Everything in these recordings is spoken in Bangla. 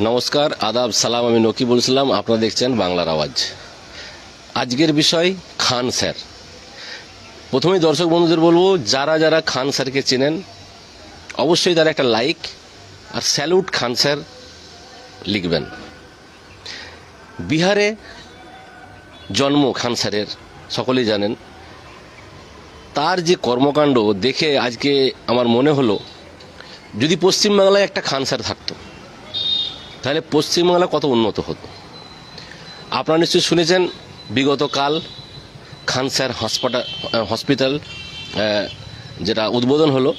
নমস্কার, আদাব, সালাম, আমি নকিবুল ইসলাম। আপনারা দেখছেন বাংলার আওয়াজ। আজকের বিষয় খান স্যার। প্রথমেই দর্শক বন্ধুদের বলব, যারা যারা খান স্যারকে চেনেন, অবশ্যই তারা একটা লাইক আর স্যালুট খান স্যার লিখবেন। বিহারে জন্ম খান স্যারের, সকলেই জানেন। তার যে কর্মকাণ্ড দেখে আজকে আমার মনে হলো, যদি পশ্চিমবাংলায় একটা খান স্যার থাকতো তাহলে পশ্চিমবাংলা কত উন্নত হতো? আপনারা নিশ্চয়ই শুনেছেন, বিগত কাল খান স্যার হসপিটাল হসপিটাল যেটা উদ্বোধন হলো,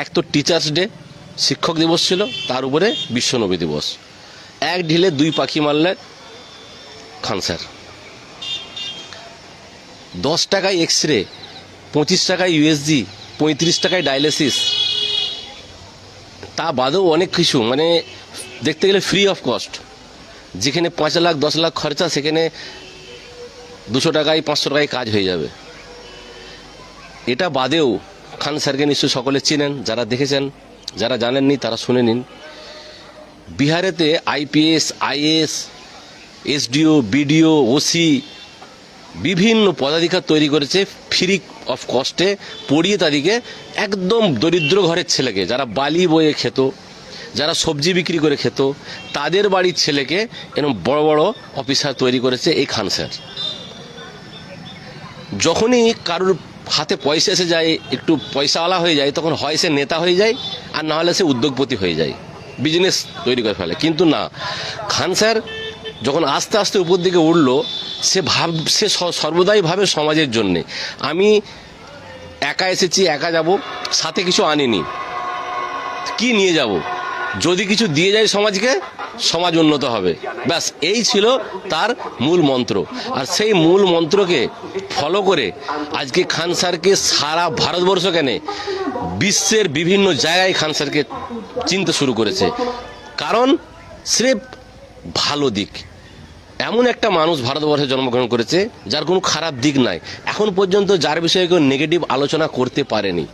এক তো টিচার্স ডে, শিক্ষক দিবস ছিল, তার উপরে বিশ্বনবী দিবস। এক ঢিলে দুই পাখি মারলে খান স্যার দশ টাকায় এক্স রে পঁচিশ টাকায় ইউএসজি, পঁয়ত্রিশ টাকায় ডায়ালিসিস তা বাদেও অনেক কিছু মানে দেখতে গেলে ফ্রি অফ কস্ট যেখানে পাঁচ লাখ, দশ লাখ খরচা, সেখানে দুশো টাকায়, পাঁচশো টাকায় কাজ হয়ে যাবে। এটা বাদেও খান স্যারকে নিশ্চয়ই সকলে চেনেন, যারা দেখেছেন, যারা জানেননি, তারা শুনে নিন। বিহারেতে IPS IAS SDO, BDO, OC বিভিন্ন পদাধিকার তৈরি করেছে ফ্রি অফ কস্টে পড়িয়ে তাদেরকে একদম দরিদ্র ঘরের ছেলেকে, যারা বালি বয়ে খেত যারা সবজি বিক্রি করে খেত, তাদের বাড়ির ছেলেকে এরকম বড় বড় অফিসার তৈরি করেছে এই খান স্যার। যখনই কারোর হাতে পয়সা এসে যায়, একটু পয়সাওয়ালা হয়ে যায়, তখন হয় সে নেতা হয়ে যায়, আর না হলে সে উদ্যোগপতি হয়ে যায় বিজনেস তৈরি করে ফেলে। কিন্তু না, খান স্যার যখন আস্তে আস্তে উপর দিকে উঠল, সে ভাব সে, সর্বদাই ভাবে সমাজের জন্যে। আমি একা এসেছি, একা যাব, সাথে কিছু আনিনি। কি নিয়ে যাব? যদি কিছু দিয়ে যায় সমাজকে, সমাজ উন্নত হবে। ব্যাস, এই ছিল তার মূল মন্ত্র। আর সেই মূল মন্ত্রকে ফলো করে আজকে খান স্যারকে সারা ভারতবর্ষ কেনে বিশ্বের বিভিন্ন জায়গায় খান স্যারকে চিনতে শুরু করেছে। কারণ স্রেফ ভালো দিক। এমন একটা মানুষ ভারতবর্ষে জন্মগ্রহণ করেছে, যার কোনো খারাপ দিক নাই। এখন পর্যন্ত যার বিষয়ে কেউ নেগেটিভ আলোচনা করতে পারেনি।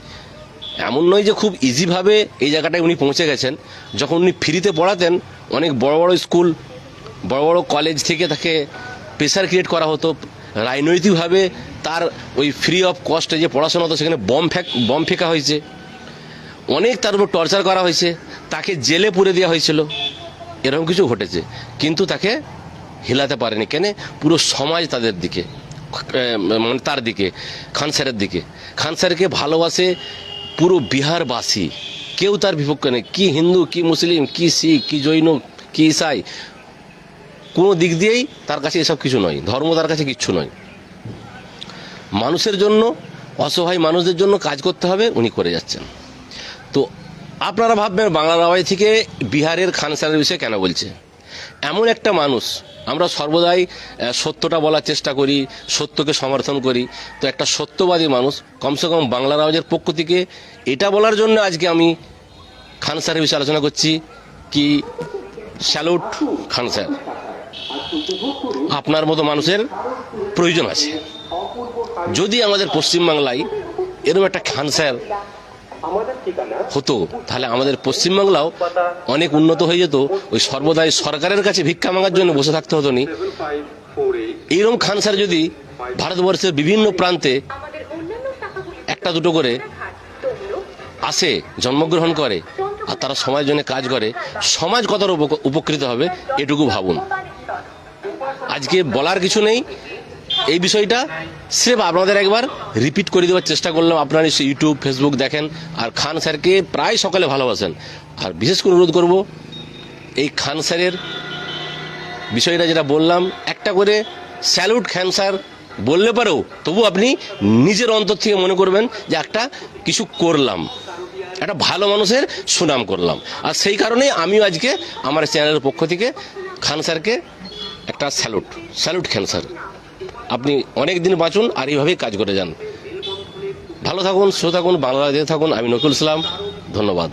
এমন নয় যে খুব ইজিভাবে এই জায়গাটায় উনি পৌঁছে গেছেন। যখন উনি ফ্রিতে পড়াতেন, অনেক বড় বড় স্কুল, বড় বড় কলেজ থেকে তাকে প্রেশার ক্রিয়েট করা হতো। রাজনৈতিকভাবে তার ওই ফ্রি অফ কস্টে যে পড়াশোনা হতো, সেখানে বম ফেক বম ফেঁকা হয়েছে। অনেক তার উপর টর্চার করা হয়েছে। তাকে জেলে পুরে দেওয়া হয়েছিল। এরকম কিছু ঘটেছে। কিন্তু তাকে হিলাতে পারেনি। কেন? পুরো সমাজ তাদের দিকে মানে তার দিকে, খান স্যারের দিকে। খান স্যারকে ভালোবাসে পুরো বিহারবাসী, কেউ তার বিপক্ষে নেই। কি হিন্দু, কি মুসলিম, কি শিখ, কি জৈন, কি ইসাই, কোনো দিক দিয়েই তার কাছে এসব কিছু নয়। ধর্ম তার কাছে কিচ্ছু নয়। মানুষের জন্য, অসহায় মানুষদের জন্য কাজ করতে হবে, উনি করে যাচ্ছেন। তো আপনারা ভাববেন বাংলার আওয়াজ থেকে বিহারের খান বিষয়ে কেন বলছে? এমন একটা মানুষ, আমরা সর্বদাই সত্যটা বলার চেষ্টা করি, সত্যকে সমর্থন করি। তো একটা সত্যবাদী মানুষ, কমসে কম বাংলার আওয়াজের পক্ষ থেকে এটা বলার জন্য আজকে আমি খান স্যারের বিষয়ে আলোচনা করছি কি স্যালুট খান স্যার, আপনার মতো মানুষের প্রয়োজন আছে। যদি আমাদের পশ্চিমবাংলায় এরকম একটা খান স্যার হতো। তাহলে আমাদের পশ্চিমবাংলাও অনেক উন্নত হয়ে যেত। ওই সর্বদাই সরকারের কাছে ভিক্ষা মাঙার জন্য বসে থাকতে হতো নি। এইরকম খান স্যার যদি ভারতবর্ষের বিভিন্ন প্রান্তে একটা দুটো করে আসে, জন্মগ্রহণ করে, আর তারা সমাজের জন্য কাজ করে, সমাজ কতটা উপক- উপকৃত হবে, এটুকু ভাবুন। আজকে বলার কিছু নেই। এই বিষয়টা স্রেফ আপনাদের একবার রিপিট করে দেওয়ার চেষ্টা করলাম। আপনারা নিশ্চয়ই ইউটিউব ফেসবুক দেখেন আর খান স্যারকে প্রায় সকালে ভালোবাসেন। আর বিশেষ করে অনুরোধ করব, এই খান স্যারের বিষয়টা যেটা বললাম, একটা করে স্যালুট খান স্যার বললে পারেও তবু আপনি নিজের অন্তর থেকে মনে করবেন যে একটা কিছু করলাম, একটা ভালো মানুষের সুনাম করলাম। আর সেই কারণেই আমিও আজকে আমার চ্যানেলের পক্ষ থেকে খান স্যারকে একটা স্যালুট স্যালুট খান স্যার। আপনি অনেক দিন বাঁচুন আর এইভাবেই কাজ করে যান। ভালো থাকুন, সুস্থ থাকুন, বাংলাদেশে থাকুন। আমি নকুল ইসলাম, ধন্যবাদ।